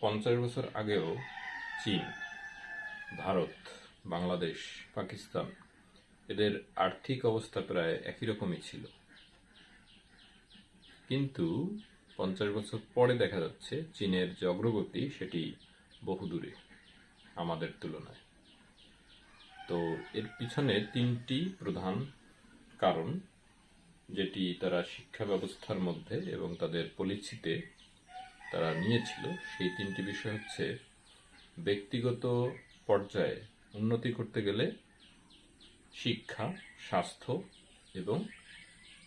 পঞ্চাশ বছর আগেও চীন, ভারত, বাংলাদেশ, পাকিস্তান এদের আর্থিক অবস্থা প্রায় একই রকমই ছিল। কিন্তু পঞ্চাশ বছর পরে দেখা যাচ্ছে চীনের যে অগ্রগতি সেটি বহুদূরে, আমাদের তুলনায়। তো এর পিছনে তিনটি প্রধান কারণ, যেটি তারা শিক্ষা ব্যবস্থার মধ্যে এবং তাদের পলিসিতে তারা নিয়েছিল, সেই তিনটি বিষয় হচ্ছে ব্যক্তিগত পর্যায়ে উন্নতি করতে গেলে শিক্ষা, স্বাস্থ্য এবং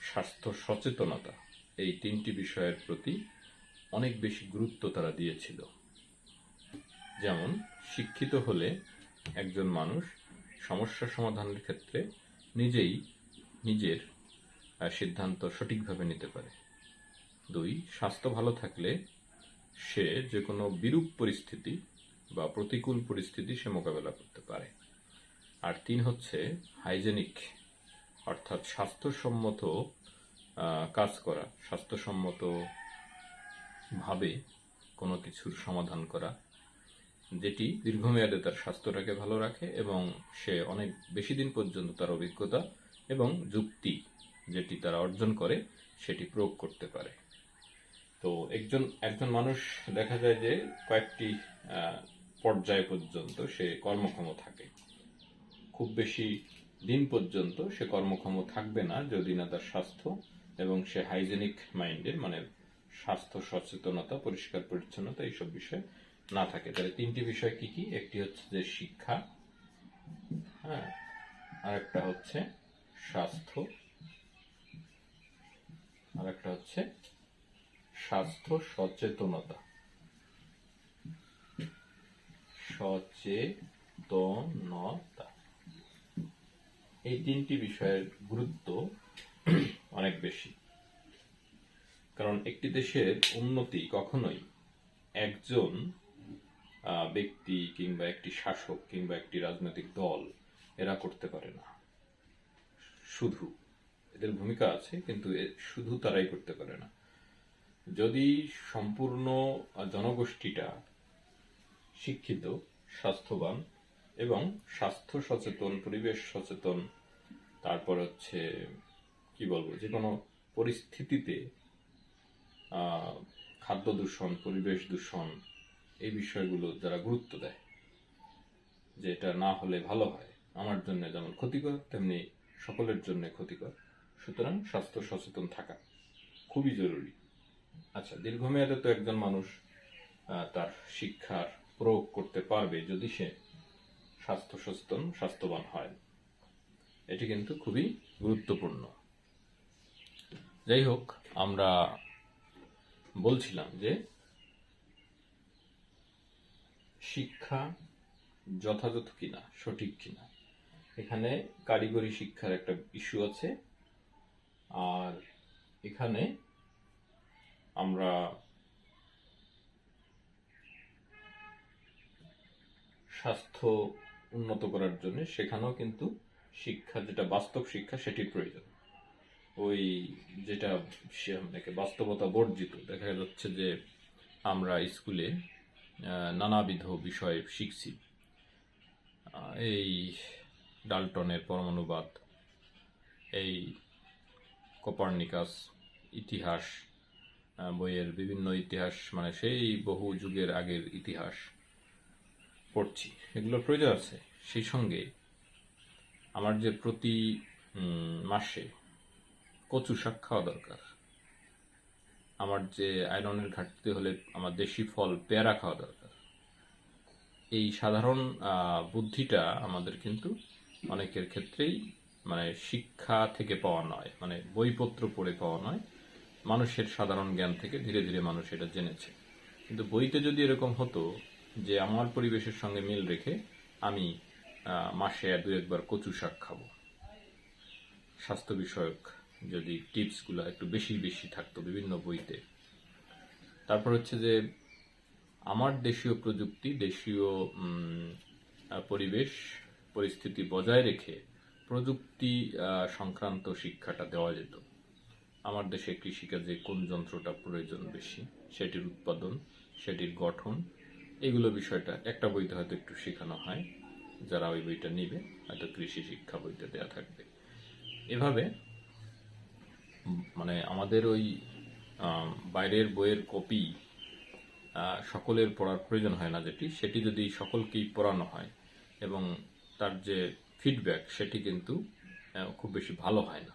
স্বাস্থ্য সচেতনতা এই তিনটি বিষয়ের প্রতি অনেক বেশি গুরুত্ব তারা দিয়েছিল। যেমন, শিক্ষিত হলে একজন মানুষ সমস্যা সমাধানের ক্ষেত্রে নিজেই নিজের সিদ্ধান্ত সঠিকভাবে নিতে পারে। দুই, স্বাস্থ্য ভালো থাকলে সে যে কোনো বিরূপ পরিস্থিতি বা প্রতিকূল পরিস্থিতি সে মোকাবেলা করতে পারে। আর তিন হচ্ছে হাইজেনিক, অর্থাৎ স্বাস্থ্যসম্মত কাজ করা, স্বাস্থ্যসম্মত ভাবে কোনো কিছুর সমাধান করা, যেটি দীর্ঘমেয়াদে তার স্বাস্থ্যটাকে ভালো রাখে এবং সে অনেক বেশি দিন পর্যন্ত তার অভিজ্ঞতা এবং যুক্তি যেটি তারা অর্জন করে সেটি প্রয়োগ করতে পারে। তো একজন একজন মানুষ দেখা যায় যে কয়েকটি পর্যায় পর্যন্ত সে কর্মক্ষম থাকে। খুব বেশি দিন পর্যন্ত সে কর্মক্ষম থাকবে না, যদি না তার স্বাস্থ্য এবং সে হাইজেনিক মাইন্ডের মানে স্বাস্থ্য সচেতনতা, পরিষ্কার পরিচ্ছন্নতা এইসব বিষয় না থাকে। তাহলে তিনটি বিষয় কি কি? একটি হচ্ছে যে শিক্ষা হ্যাঁ আরেকটা হচ্ছে স্বাস্থ্য, আরেকটা হচ্ছে স্বাস্থ্য সচেতনতা। সচেতনতা। এই তিনটি বিষয়ের গুরুত্ব অনেক বেশি। কারণ একটি দেশের উন্নতি কখনোই একজন ব্যক্তি কিংবা একটি শাসক কিংবা একটি রাজনৈতিক দল এরা করতে পারে না। শুধু। এদের ভূমিকা আছে, কিন্তু শুধু তারাই করতে পারে না। যদি সম্পূর্ণ জনগোষ্ঠীটা শিক্ষিত, স্বাস্থ্যবান এবং স্বাস্থ্য সচেতন, পরিবেশ সচেতন, তারপর হচ্ছে, কি বলব যে কোনো পরিস্থিতিতে খাদ্য দূষণ, পরিবেশ দূষণ, এই বিষয়গুলো যারা গুরুত্ব দেয়, যে এটা না হলে ভালো হয়, আমার জন্য যেমন ক্ষতিকর, তেমনি সকলের জন্য ক্ষতিকর। সুতরাং স্বাস্থ্য সচেতন থাকা খুবই জরুরি। আচ্ছা দীর্ঘমেয়াদে তো একজন মানুষ তার শিক্ষার প্রয়োগ করতে পারবে যদি সে স্বাস্থ্য সচেতন স্বাস্থ্যবান হয়। এটি কিন্তু খুবই গুরুত্বপূর্ণ। যাই হোক আমরা বলছিলাম যে শিক্ষা যথাযথ কিনা, সঠিক কিনা। এখানে কারিগরি শিক্ষার একটা ইস্যু আছে। আর এখানে আমরা স্বাস্থ্য উন্নত করার জন্য সেখানেও কিন্তু শিক্ষা, যেটা বাস্তব শিক্ষা, সেটির প্রয়োজন। ওই যেটা বাস্তবতা বর্জিত। দেখা যাচ্ছে যে আমরা স্কুলে নানাবিধ বিষয় শিখছি। এই ডালটনের পরমাণুবাদ, এই কোপার্নিকাস ইতিহাস বইয়ের বিভিন্ন ইতিহাস মানে সেই বহু যুগের আগের ইতিহাস পড়ছি। এগুলোর প্রয়োজন আছে। সেই সঙ্গে আমার যে প্রতি মাসে কচু শাক খাওয়া দরকার। আমার যে আয়রনের ঘাটতি হলে আমার দেশি ফল, পেয়ারা খাওয়া দরকার। এই সাধারণ বুদ্ধিটা আমাদের কিন্তু অনেকের ক্ষেত্রেই মানে শিক্ষা থেকে পাওয়া নয় মানে বইপত্র পড়ে পাওয়া নয় মানুষের সাধারণ জ্ঞান থেকে ধীরে ধীরে মানুষ এটা জেনেছে। কিন্তু বইতে যদি এরকম হতো যে আমার পরিবেশের সঙ্গে মিল রেখে আমি মাসে দু একবার কচু শাক খাব, স্বাস্থ্য বিষয়ক যদি টিপসগুলো একটু বেশি বেশি থাকতো বিভিন্ন বইতে, তারপর হচ্ছে যে আমার দেশীয় প্রযুক্তি, দেশীয় পরিবেশ, পরিস্থিতি বজায় রেখে প্রযুক্তি সংক্রান্ত শিক্ষাটা দেওয়া যেত। আমার দেশে কৃষিকাজে কোন যন্ত্রটা প্রয়োজন বেশি? সেটির উৎপাদন, সেটির গঠন, এগুলো বিষয়টা একটা বইতে হয়তো একটু শেখানো হয়। যারা ওই বইটা নেবে, হয়তো কৃষি শিক্ষা বইতে দেওয়া থাকবে। এভাবে মানে আমাদের ওই বাইরের বইয়ের কপি সকলের পড়ার প্রয়োজন হয় না যেটি, সেটি যদি সকলকেই পড়ানো হয় এবং তার যে ফিডব্যাক সেটি কিন্তু খুব বেশি ভালো হয় না।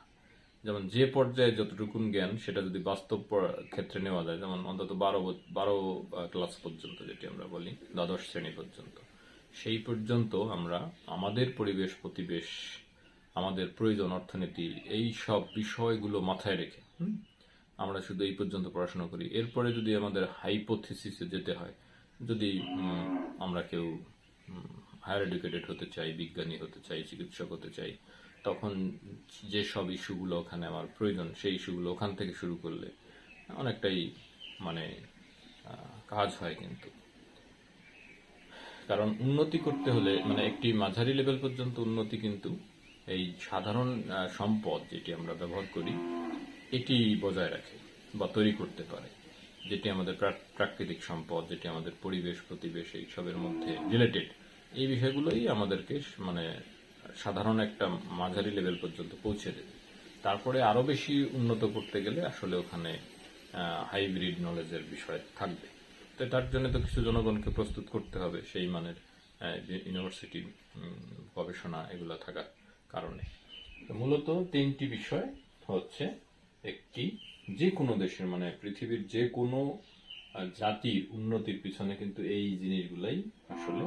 যেমন যে পর্যায়ে যতটুকুন জ্ঞান, সেটা যদি বাস্তব ক্ষেত্রে নেওয়া যায়, যেমন অন্তত বারো বারো ক্লাস পর্যন্ত যেটি আমরা বলি, দ্বাদশ শ্রেণি পর্যন্ত, সেই পর্যন্ত আমরা আমাদের পরিবেশ, প্রতিবেশ, আমাদের প্রয়োজন, অর্থনীতি, এই সব বিষয়গুলো মাথায় রেখে আমরা শুধু এই পর্যন্ত পড়াশোনা করি। এরপরে যদি আমাদের হাইপোথিসিসে যেতে হয়, যদি আমরা কেউ হায়ার এডুকেটেড হতে চাই, বিজ্ঞানী হতে চাই, চিকিৎসক হতে চাই তখন যে সব ইস্যুগুলো ওখানে আমার প্রয়োজন, সেই ইস্যুগুলো ওখান থেকে শুরু করলে অনেকটাই মানে কাজ হয় কিন্তু। কারণ উন্নতি করতে হলে মানে একটি মাঝারি লেভেল পর্যন্ত উন্নতি কিন্তু এই সাধারণ সম্পদ যেটি আমরা ব্যবহার করি, এটি বজায় রাখে বা তৈরি করতে পারে। যেটি আমাদের প্রা- প্রাকৃতিক সম্পদ, যেটি আমাদের পরিবেশ, প্রতিবেশ, এইসবের মধ্যে রিলেটেড এই বিষয়গুলোই আমাদেরকে মানে সাধারণ একটা মাঝারি লেভেল পর্যন্ত পৌঁছে দেবে। তারপরে আরও বেশি উন্নত করতে গেলে আসলে ওখানে হাইব্রিড নলেজের বিষয় থাকবে। তো তার জন্য তো কিছু জনগণকে প্রস্তুত করতে হবে সেই মানের ইউনিভার্সিটি গবেষণা এগুলো থাকার কারণে। মূলত তিনটি বিষয় হচ্ছে একটি, যে কোনো দেশের মানে পৃথিবীর যে কোনো জাতির উন্নতির পিছনে কিন্তু এই জিনিসগুলাই আসলে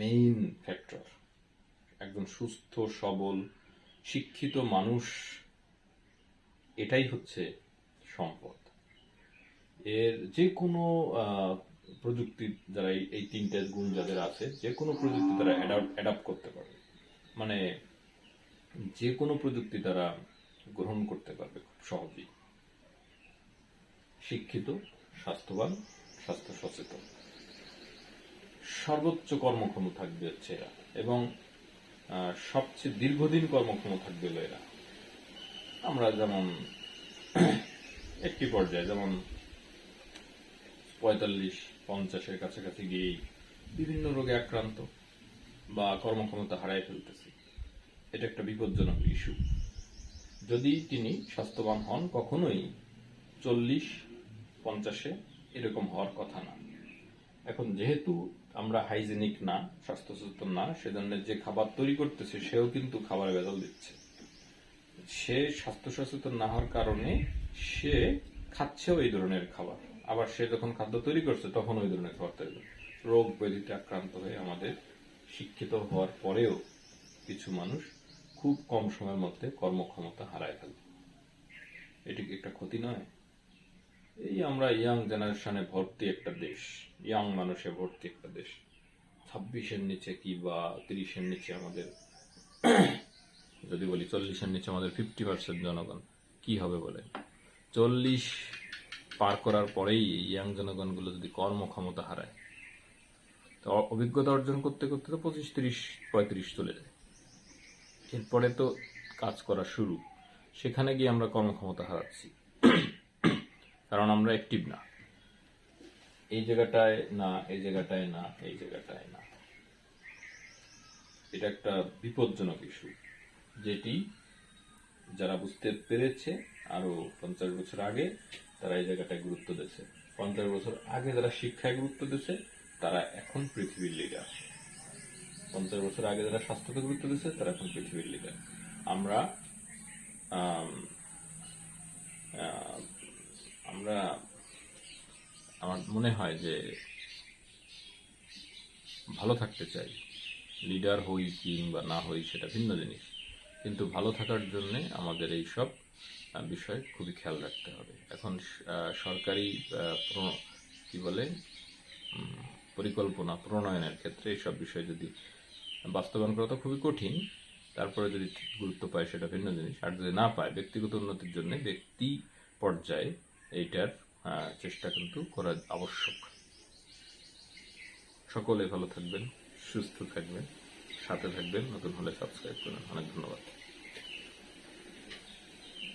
মেইন ফ্যাক্টর একজন সুস্থ, সবল, শিক্ষিত মানুষ, এটাই হচ্ছে সম্পদ। এর যে কোনো প্রযুক্তি যারা এই- তিনটে গুণ যাদের আছে যে কোনো প্রযুক্তি তারা অ্যাডাপ্ট করতে পারবে। মানে যে কোনো প্রযুক্তি তারা গ্রহণ করতে পারবে খুব সহজেই। শিক্ষিত, স্বাস্থ্যবান স্বাস্থ্য সচেতন সর্বোচ্চ কর্মক্ষম থাকবে হচ্ছে এরা। এবং সবচেয়ে দীর্ঘদিন কর্মক্ষম থাকবে হলো এরা আমরা যেমন একটি পর্যায়ে, যেমন পঁয়তাল্লিশ, পঞ্চাশের কাছাকাছি গিয়েই বিভিন্ন রোগে আক্রান্ত বা কর্মক্ষমতা হারায় ফেলতেছি। এটা একটা বিপজ্জনক ইস্যু। যদি তিনি স্বাস্থ্যবান হন, কখনোই চল্লিশ, পঞ্চাশে এরকম হওয়ার কথা না। এখন যেহেতু আমরা হাইজেনিক না স্বাস্থ্য সচেতন না, সেজন্য যে খাবার তৈরি করতেছে, সেও কিন্তু খাবার ভেজাল দিচ্ছে। সে স্বাস্থ্য সচেতন না হওয়ার কারণে সে খাচ্ছেও এই ধরনের খাবার। আবার সে যখন খাদ্য তৈরি করছে তখন ওই ধরনের খাবার তৈরি রোগ ব্যাধিতে আক্রান্ত হয়ে আমাদের শিক্ষিত হওয়ার পরেও কিছু মানুষ খুব কম সময়ের মধ্যে কর্মক্ষমতা হারায় ফেলে। এটি কি একটা ক্ষতি নয়? এই আমরা ইয়াং জেনারেশনে ভর্তি একটা দেশ। ইয়াং মানুষে ভর্তি একটা দেশ। ছাব্বিশের নিচে কি বা তিরিশের নিচে আমাদের যদি বলি চল্লিশের নিচে আমাদের ফিফটি পার্সেন্ট জনগণ, কি হবে বলে? চল্লিশ পার করার পরেই ইয়াং জনগণগুলো যদি কর্মক্ষমতা হারায়, তো অভিজ্ঞতা অর্জন করতে করতে তো পঁচিশ, তিরিশ, পঁয়ত্রিশ চলে যায়। এরপরে তো কাজ করা শুরু। সেখানে গিয়ে আমরা কর্মক্ষমতা হারাচ্ছি। কারণ আমরা অ্যাক্টিভ না। এই জায়গাটায় না, এই জায়গাটায় না, এই জায়গাটায় না। এটা একটা বিপজ্জনক ইস্যু যেটি যারা বুঝতে পেরেছে, আরও পঞ্চাশ বছর আগে তারা এই জায়গাটায় গুরুত্ব দিয়েছে। পঞ্চাশ বছর আগে যারা শিক্ষায় গুরুত্ব দিয়েছে, তারা এখন পৃথিবীর লিডার পঞ্চাশ বছর আগে যারা স্বাস্থ্যকে গুরুত্ব দিয়েছে, তারা এখন পৃথিবীর লিডার আমরা আমরা, আমার মনে হয় যে ভালো থাকতে চাই। লিডার হই কিংবা না হই সেটা ভিন্ন জিনিস। কিন্তু ভালো থাকার জন্যে আমাদের এই সব বিষয় খুবই খেয়াল রাখতে হবে। এখন সরকারি কি বলে পরিকল্পনা, প্রণয়নের ক্ষেত্রে এইসব বিষয় যদি বাস্তবায়ন করা তো খুবই কঠিন, তারপরে যদি গুরুত্ব পায় সেটা ভিন্ন জিনিস। আর যদি না পায়, ব্যক্তিগত উন্নতির জন্য ব্যক্তি পর্যায়ে এইটার চেষ্টা কিন্তু করা আবশ্যক। সকলে ভালো থাকবেন, সুস্থ থাকবেন, সাথে থাকবেন, নতুন হলে সাবস্ক্রাইব করবেন অনেক ধন্যবাদ।